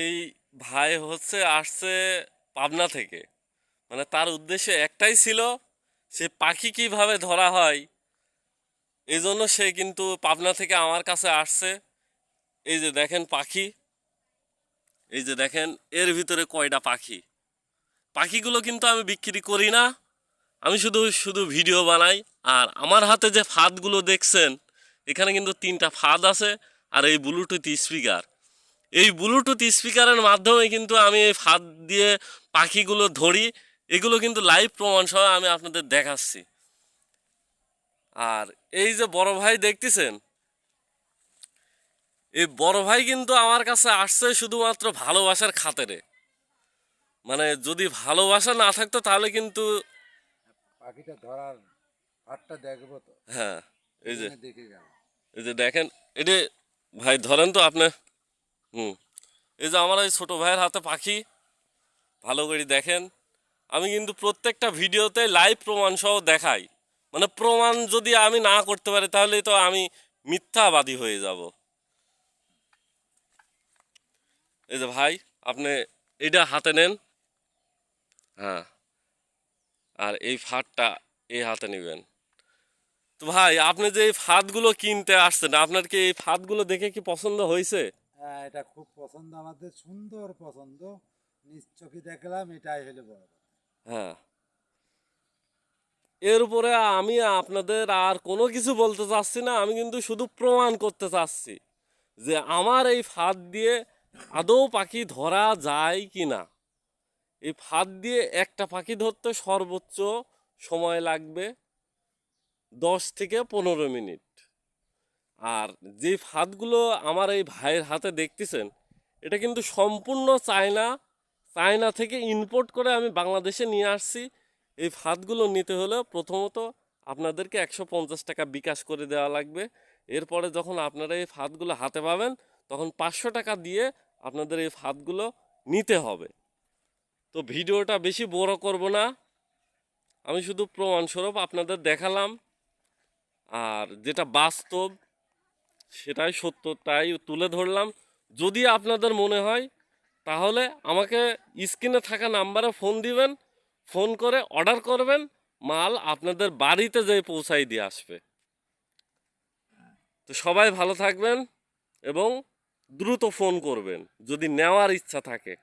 এই ভাই হচ্ছে আসছে পাবনা থেকে। মানে তার উদ্দেশ্য একটাই ছিল, সে পাখি কীভাবে ধরা হয় এই জন্য সে কিন্তু পাবনা থেকে আমার কাছে আসছে। এই যে দেখেন পাখি, এই যে দেখেন এর ভিতরে কয়টা পাখি। পাখিগুলো কিন্তু আমি বিক্রি করি না, আমি শুধু শুধু ভিডিও বানাই। আর আমার হাতে যে ফাঁদগুলো দেখছেন, এখানে কিন্তু তিনটা ফাঁদ আছে, আর এই ব্লুটুথ স্পিকার। এই ব্লুটুথ স্পিকারের মাধ্যমে কিন্তু আমি এই ফাঁদ দিয়ে পাখিগুলো ধরি। এগুলো কিন্তু লাইভ প্রমাণ সহ আমি আপনাদের দেখাচ্ছি। আর এই যে বড় ভাই দেখতেছেন এই বড় ভাই কিন্তু আমার কাছে আসছে শুধুমাত্র ভালোবাসার খাতেরে। মানে যদি ভালোবাসা না থাকতো তাহলে কিন্তু পাখিটা ধরার হাতটা দেখব তো। হ্যাঁ এই যে। দেখে গেল এই যে দেখেন এটি ভাই ধরেন তো আপনি হুম। এই যে আমার এই ছোটো ভাইয়ের হাতে পাখি, ভালো করে দেখেন। আমি কিন্তু প্রত্যেকটা ভিডিওতে লাইভ প্রমাণ সহ দেখাই। মানে প্রমাণ যদি আমি না করতে পারি, তাহলে তো আমি মিথ্যাবাদী হয়ে যাব। এই যে ভাই, আপনি এটা হাতে নেন। হ্যাঁ। আর এই ফাঁদটা এই হাতে নেবেন। তো ভাই, আপনি যে এই ফাঁদগুলো কিনতে আসছেন, আপনার কি এই ফাঁদগুলো দেখে কি পছন্দ হয়েছে? হ্যাঁ এটা খুব পছন্দ, আমাদের সুন্দর পছন্দ। নিজ চোখে দেখলাম, এটাই হলো বড়। হ্যাঁ। এর উপরে আমি আপনাদের আর কোনো কিছু বলতে চাচ্ছি না, আমি কিন্তু শুধু প্রমাণ করতে চাচ্ছি যে আমার এই ফাঁদ দিয়ে আদৌ পাখি ধরা যায় কি না। এই ফাঁদ দিয়ে একটা পাখি ধরতে সর্বোচ্চ সময় লাগবে দশ থেকে পনেরো মিনিট। আর যে ফাঁদগুলো আমার এই ভাইয়ের হাতে দেখতেছেন, এটা কিন্তু সম্পূর্ণ চায়না চায়না থেকে ইম্পোর্ট করে আমি বাংলাদেশে নিয়ে আসছি। এই ফাঁদগুলো নিতে হলে প্রথমত আপনাদেরকে একশো পঞ্চাশ টাকা বিকাশ করে দেওয়া লাগবে। এরপরে যখন আপনারা এই ফাঁদগুলো হাতে পাবেন, তখন পাঁচশো টাকা দিয়ে আপনাদের এই ফাঁদগুলো নিতে হবে। তো ভিডিওটা বেশি বড় করব না। আমি শুধু প্রমাণস্বরূপ আপনাদের দেখালাম। আর যেটা বাস্তব সেটাই সত্য, তাই তুলে ধরলাম। যদি আপনাদের মনে হয়, তাহলে আমাকে স্ক্রিনে থাকা নাম্বারে ফোন দিবেন, ফোন করে অর্ডার করবেন, মাল আপনাদের বাড়িতে যেয়ে পৌঁছাই দিয়ে আসবে। তো সবাই ভালো থাকবেন এবং দ্রুত ফোন করবেন, যদি নেওয়ার ইচ্ছা থাকে।